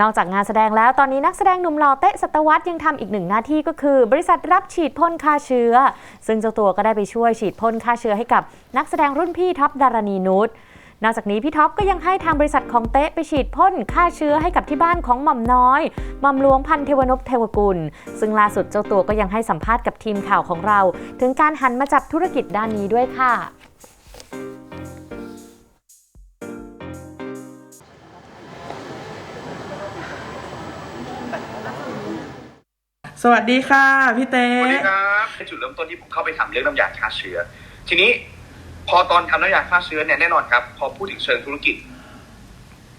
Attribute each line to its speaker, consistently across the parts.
Speaker 1: นอกจากงานแสดงแล้วตอนนี้นักแสดงหนุ่มหล่อเตะสัตวัตยังทำอีกหนึ่งหน้าที่ก็คือ บริษัทรับฉีดพ่นฆ่าเชื้อ ซึ่งเจ้าตัวก็ได้ไปช่วยฉีดพ่นฆ่าเชื้อให้กับนักแสดงรุ่นพี่ท็อปดารณีนุชนอกจากนี้พี่ท็อปก็ยังให้ทางบริษัทของเตะไปฉีดพ่นฆ่าเชื้อให้กับที่บ้านของหม่อมน้อยหม่อมหลวงพันเทวนพเทวกุล ซึ่งล่าสุดเจ้าตัวก็ยังให้สัมภาษณ์กับทีมข่าวของเรา ถึงการหันมาจับธุรกิจด้านนี้ด้วยค่ะ
Speaker 2: สวัสดีค่ะพี่เต้
Speaker 3: สวัสดีครับเป็นจุดเริ่มต้นที่ผมเข้าไปทำเรื่องน้ำยาฆ่าเชื้อ ทีนี้พอตอนทำน้ำยาฆ่าเชื้อเนี่ยแน่นอนครับ พอพูดถึงเชิงธุรกิจ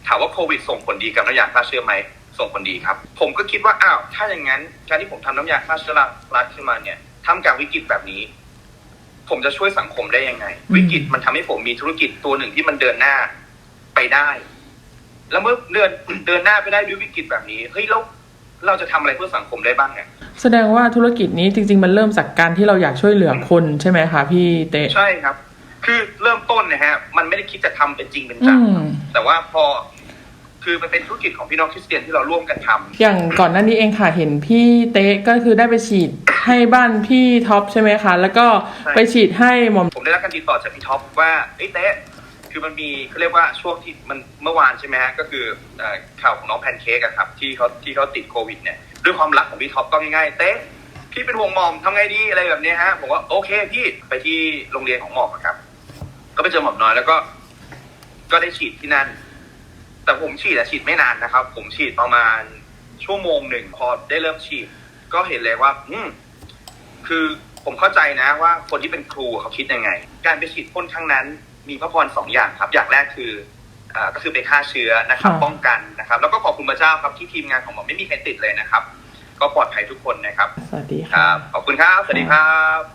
Speaker 3: ถามว่าโควิดส่งผลดีกับน้ำยาฆ่าเชื้อไหมส่งผลดีครับ ผมก็คิดว่าอ้าวถ้าอย่างนั้น การที่ผมทำน้ำยาฆ่าเชื้อรัดขึ้นมาเนี่ยทำกลารวิกฤตแบบนี้ ผมจะช่วยสังคมได้ยังไง วิกฤตมันทำให้ผมมีธุรกิจตัวหนึ่งที่มันเดินหน้าไปได้ แล้วเมื่อเดินเดินหน้าไปได้ด้วยวิกฤตแบบนี้เฮ้ยแล้ว เราจะทำอะไรเพื่อสังคมได้บ้างเนี่ย
Speaker 2: แสดงว่าธุรกิจนี้จริง ๆ มันเริ่มจากการที่เราอยากช่วยเหลือคนใช่ไหมคะพี่เต้
Speaker 3: ใช่ครับ คือเริ่มต้นนะฮะมันไม่ได้คิดจะทำเป็นจริงเป็นจัง
Speaker 2: อืม
Speaker 3: แต่ว่าพอคือมันเป็นธุรกิจของพี่น้องคริสเตียนที่เราร่วมกันทำ
Speaker 2: อย่างก่อนหน้านี้เองค่ะเห็นพี่เต้ก็คือได้ไปฉีดให้บ้านพี่ท็อปใช่ไหมคะ แล้วก็
Speaker 3: ใช่
Speaker 2: ไปฉีดให้หมอม
Speaker 3: ผมได้รับการติดต่อจากพี่ท็อปว่าเอ้ยเต๊ะ คือมันมีเขาเรียกว่าช่วงที่มันเมื่อวานใช่ไหมฮะก็คืออข่าวของน้องแพนเค้กอะครับที่เขาที่เขาติดโควิดเนี่ยด้วยความรักของพี่ท็อปก็ง่ายๆเต๊ะพี่เป็นห่วงหมอมทำไงดีอะไรแบบนี้ฮะผมว่าโอเคพี่ไปที่โรงเรียนของหมอมะครับ ก็ไปเจอหมอมน้อยแล้วก็ ก็ได้ฉีดที่นั่น แต่ผมฉีดอะฉีดไม่นานนะครับ ผมฉีดประมาณชั่วโมงหนึ่งพอได้เริ่มฉีด ก็เห็นเลยว่า อืมคือผมเข้าใจนะว่าคนที่เป็นครูเขาคิดยังไง การไปฉีดพ่นครั้งนั้น มีพระพรสองอย่างครับ อย่างแรกคืออ่าก็คือไปฆ่าเชื้อนะครับ
Speaker 2: ค่ะ
Speaker 3: ป้องกันนะครับ แล้วก็ขอบคุณพระเจ้าครับที่ทีมงานของหมอไม่มีใครติดเลยนะครับ ก็ปลอดภัยทุกคนนะครับ
Speaker 2: สวัสดี
Speaker 3: ค
Speaker 2: ค่ะ
Speaker 3: รับขอบคุณครับสวัสดีครับ